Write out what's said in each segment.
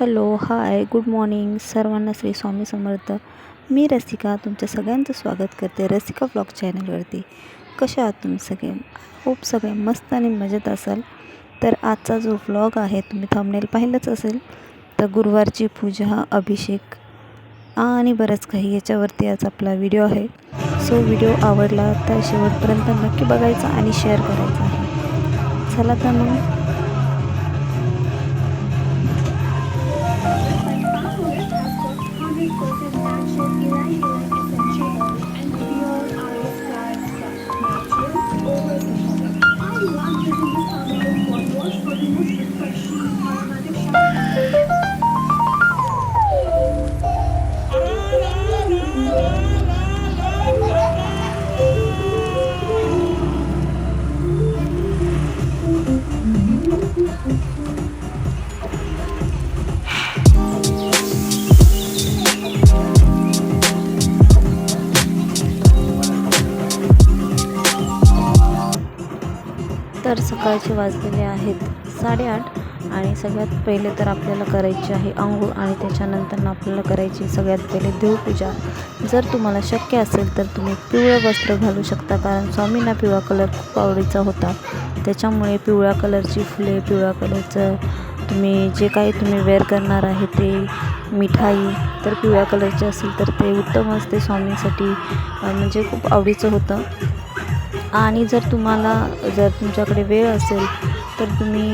Hello hi good morning. सर्वांना श्री स्वामी समर्थ. मी रसिका तुमच्या सगळ्यांचं स्वागत करते रसिका ब्लॉग चॅनलवरती. कशा आहात तुम्ही सगळे? खूप सगळे मस्त आणि मजेत असाल? तर आजचा जो व्लॉग आहे तुम्ही थंबनेल पाहिलंच असेल तर गुरुवारची पूजा अभिषेक आणि बरंच काही याच्यावरती आज आपला व्हिडिओ आहे. सो व्हिडिओ आवडला तर शेवटपर्यंत नक्की बघायचा आणि शेअर करायचा आहे. चला तर मग. 我的母子本是一条河的 तर सकाळचे वाजलेले आहेत साडेआठ आणि सगळ्यात पहिले तर आपल्याला करायची आहे आंघोळ आणि त्याच्यानंतर आपल्याला करायची सगळ्यात पहिले देवपूजा. जर तुम्हाला शक्य असेल तर तुम्ही पिवळं वस्त्र घालू शकता कारण स्वामींना पिवळा कलर खूप आवडीचा होता. त्याच्यामुळे पिवळ्या कलरची फुले पिवळ्या कलरचं तुम्ही जे काही तुम्ही वेअर करणार आहे ते मिठाई तर पिवळ्या कलरचे असेल तर ते. उत्तम असते स्वामींसाठी म्हणजे खूप आवडीचं होतं. आणि जर तुम्हाला जर तुमच्याकडे वेळ असेल तर तुम्ही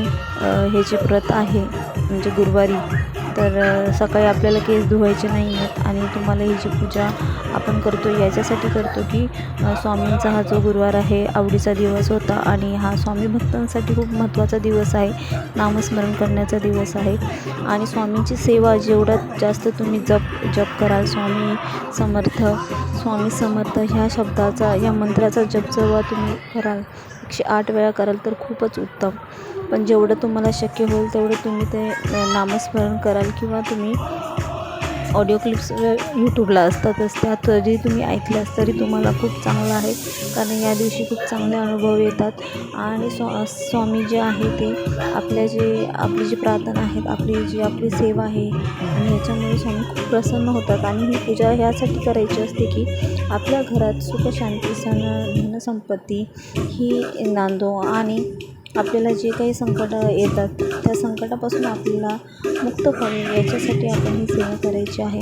हे जे व्रत आहे म्हणजे गुरुवारी तर सकाळी आपल्याला केस धुवायचे नाही आहेत आणि तुम्हाला ही जी पूजा आपण करतो याच्यासाठी करतो की स्वामींचा हा जो गुरुवार आहे आवडीचा दिवस होता आणि हा स्वामी भक्तांसाठी खूप महत्त्वाचा दिवस आहे. नामस्मरण करण्याचा दिवस आहे. आणि स्वामींची सेवा जेवढा जास्त तुम्ही जप जप कराल स्वामी समर्थ स्वामी समर्थ ह्या शब्दाचा ह्या मंत्राचा जप जेव्हा तुम्ही कराल एकशे आठ वेळा कराल तर खूपच उत्तम. पण जेवढं तुम्हाला शक्य होईल तेवढं तुम्ही ते नामस्मरण कराल किंवा तुम्ही ऑडिओ क्लिप्स यूट्यूबला असतातच त्या तरी तुम्ही ऐकल्यास तरी तुम्हाला खूप चांगलं आहे. कारण या दिवशी खूप चांगले अनुभव येतात. आणि स्वा स्वामी जे आहे ते आपल्या जे आपली जी प्रार्थना आहेत आपली जी आपली सेवा आहे आणि याच्यामुळे स्वामी खूप प्रसन्न होतात. आणि ही पूजा ह्यासाठी करायची असते की आपल्या घरात सुखशांती सण धनसंपत्ती ही नांदो आणि आपल्याला जे काही संकट येतात त्या संकटापासून आपल्याला मुक्त व्हावे याच्यासाठी आपण ही सेवा करायची आहे.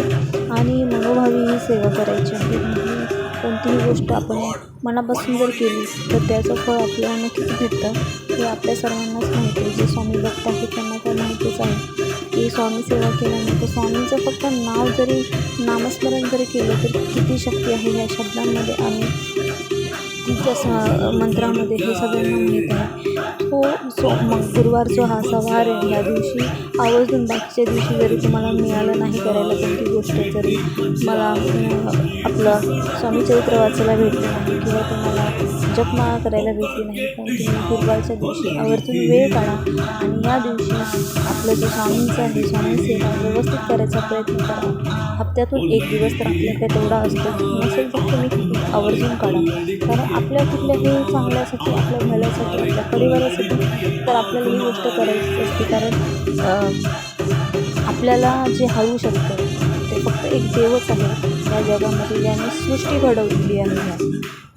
आणि मनोभावी ही सेवा करायची आहे. म्हणजे कोणतीही गोष्ट आपण मनापासून जर केली तर त्याचं फळ आपल्याला नक्कीच भेटतं. हे आपल्या सर्वांनाच माहिती आहे. जे स्वामी भक्त आहेत त्यांना तर माहितीच आहे की स्वामी सेवा केल्यानंतर स्वामींचं फक्त नाव जरी नामस्मरण जरी केलं तर किती शक्ती आहे या शब्दांमध्ये. आम्ही त्या स मंत्रामध्ये हे सगळ्यांना माहीत आहे. तो सो मग गुरुवार जो हा सवार आहे या दिवशी आवर्जून बाकीच्या दिवशी जरी तुम्हाला मिळालं नाही करायला कोणती गोष्ट जरी मला आपलं स्वामी चरित्र वाचायला भेटलं नाही किंवा तुम्हाला जपमाळा करायला भेटली नाही पण तुम्ही गुरुवारच्या दिवशी आवर्जून वेळ काढा. आणि या दिवशी आपलं जे स्वामींचं आहे स्वामी सेवा व्यवस्थित करायचा प्रयत्न करा. हप्त्यातून एक दिवस तर आपल्याकडे तेवढा असतो. नसेल तर तुम्ही आवर्जून काढा. कारण आपल्या कुठल्याही चांगल्यासाठी आपल्या भल्यासाठी आपल्या परिवारासाठी तर आपल्याला ही गोष्ट करायची असते. कारण आपल्याला जे हळू शकतं ते फक्त एक देवच आहे. या जगामध्ये याने सृष्टी घडवलेली आहे.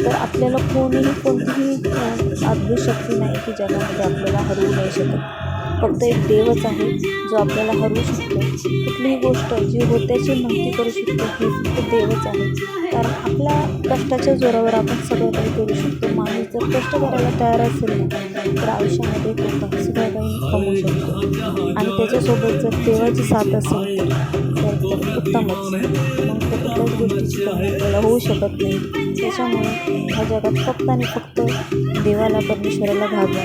तर आपल्याला कोणीही कोणतीही अं, अद्भुत शक्ती नाही की जगामध्ये आपल्याला हरवू नाही शकत. फक्त एक देवच आहे जो आपल्याला हरवू शकतो. कुठलीही गोष्ट जी होत्याची माहिती करू शकतो हे फक्त देवच आहे. कारण आपल्या कष्टाच्या जोरावर आपण सगळं काही करू शकतो. माणूस जर कष्ट करायला तयार असेल ना तर आयुष्यामध्ये तो सगळं काही कमवू शकतो. आणि त्याच्यासोबत जर देवाची साथ असेल तर तर उत्तमच. मग तर कुठल्याच गोष्टीची कमी आपल्याला होऊ शकत नाही. त्याच्यामुळे ह्या जगात फक्त आणि फक्त देवाला परमेश्वराला घाबरा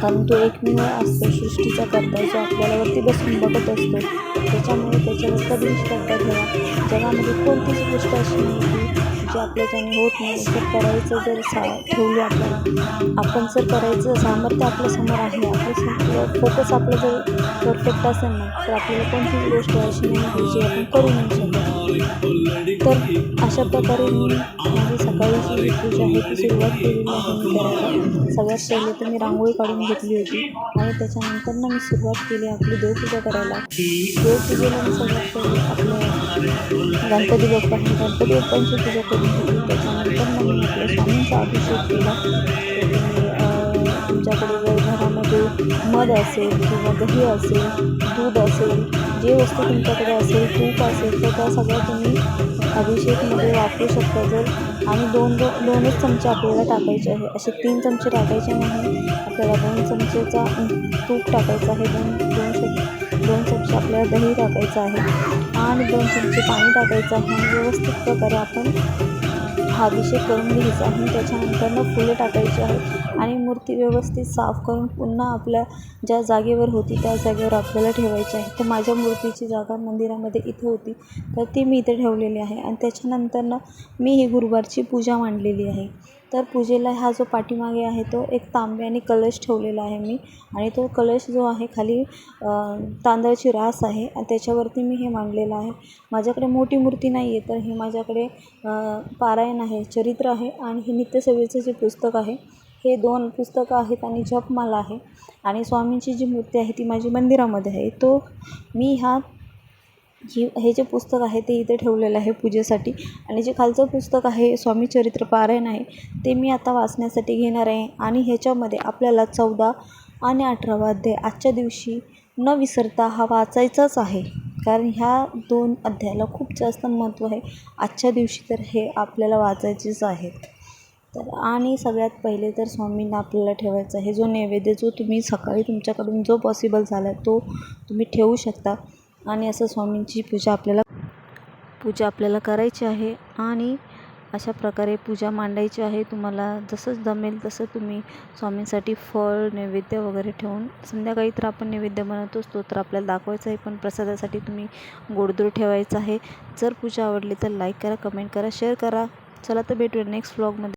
कारण तो एकमेव असतो सृष्टीचा करता जो आपल्याला वरती बसून बघत असतो. त्याच्यामुळे त्याच्यावर कधीच करता घ्यावा जगामध्ये कोणतीच गोष्ट अशी नाही की जी आपल्याच्याने होत नाही. जर करायचं जर सा ठेवलं आपल्याला आपण जर करायचं सामर्थ्य आपल्यासमोर आहे आपल्या फोकस आपलं जर परफेक्ट असेल ना तर आपल्याला कोणतीच गोष्ट अशी नाही जी आपण करू नाही शकत. तर अशा प्रकारे मी माझी सकाळीची जी पूजा आहे ती सुरुवात केलेली आहे मी करायला सगळ्यात पहिले तर मी रांगोळी काढून घेतली होती. आणि त्याच्यानंतर ना मी सुरुवात केली आपली देवपूजा करायला. देवपूजेला मी सगळ्यात पहिले आपलं गणपती बाप्पा गणपती बाप्पांची पूजा करून घेतली. त्याच्यानंतर मग मी आपल्या स्वामींचा अभिषेक केला. तुमच्याकडे जर घरामध्ये मध असेल किंवा दही असेल दूध असेल जे वस्तू तुमच्याकडे असेल तूप असेल तर त्या सगळ्या तुम्ही अभिषेकमध्ये वापरू शकता. जर आणि दोन दो दोनच चमचे आपल्याला टाकायचे आहे असे तीन चमचे टाकायचे नाही आपल्याला दोन चमचेचा तूप टाकायचं आहे दोन दोन चम दोन चमचे आपल्याला दही टाकायचं आहे आणि दोन चमचे पाणी टाकायचं आहे. आणि व्यवस्थित प्रकारे आपण हा अभिषेक करून घ्यायचा आणि त्याच्यानंतर मग फुलं टाकायची आहेत. आणि मूर्ती व्यवस्थित साफ करून पुन्हा आपल्या ज्या जागेवर होती त्या जागेवर आपल्याला ठेवायची आहे. तर माझ्या मूर्तीची जागा मंदिरामध्ये इथं होती. तर ती मी इथे ठेवलेली आहे. आणि त्याच्यानंतरनं मी ही गुरुवारची पूजा मांडलेली आहे. तर पूजेला हा जो पाठीमागे आहे तो एक तांब्याने कलश ठेवलेला आहे मी. आणि तो कलश जो आहे खाली तांदळाची रास आहे आणि त्याच्यावरती मी हे मांडलेलं आहे. माझ्याकडे मोठी मूर्ती नाही आहे तर हे माझ्याकडे पारायण आहे चरित्र आहे आणि हे नित्यसेवेचं जे पुस्तक आहे हे दोन पुस्तकं आहेत आणि जपमाला आहे. आणि स्वामींची जी मूर्ती आहे ती माझी मंदिरामध्ये आहे. तो मी ह्या ही हे जे पुस्तक आहे ते इथे ठेवलेलं आहे पूजेसाठी. आणि जे खालचं पुस्तक आहे स्वामी चरित्र पारायण आहे ते मी आता वाचण्यासाठी घेणार आहे. आणि ह्याच्यामध्ये आपल्याला चौदा आणि अठरावा अध्याय आजच्या दिवशी न विसरता हा वाचायचाच आहे. कारण ह्या दोन अध्यायाला खूप जास्त महत्त्व आहे. आजच्या दिवशी तर हे आपल्याला वाचायचेच आहेत. तर आणि सगळ्यात पहिले तर स्वामींना आपल्याला ठेवायचा आहे. जो नैवेद्य जो तुम्ही सकाळी तुमच्याकडून जो पॉसिबल झाला तो तुम्ही ठेवू शकता. आणि असं स्वामींची पूजा आपल्याला पूजा आपल्याला करायची आहे. आणि अशा प्रकारे पूजा मांडायची आहे. तुम्हाला जसं जमेल तसं तुम्ही स्वामींसाठी फळ नैवेद्य वगैरे ठेवून संध्याकाळी तर आपण नैवेद्य बनवतोच. तो तर आपल्याला दाखवायचा आहे. पण प्रसादासाठी तुम्ही गोडधोड ठेवायचं आहे. जर पूजा आवडली तर लाईक करा कमेंट करा शेअर करा. चला तर भेटूया नेक्स्ट व्लॉगमध्ये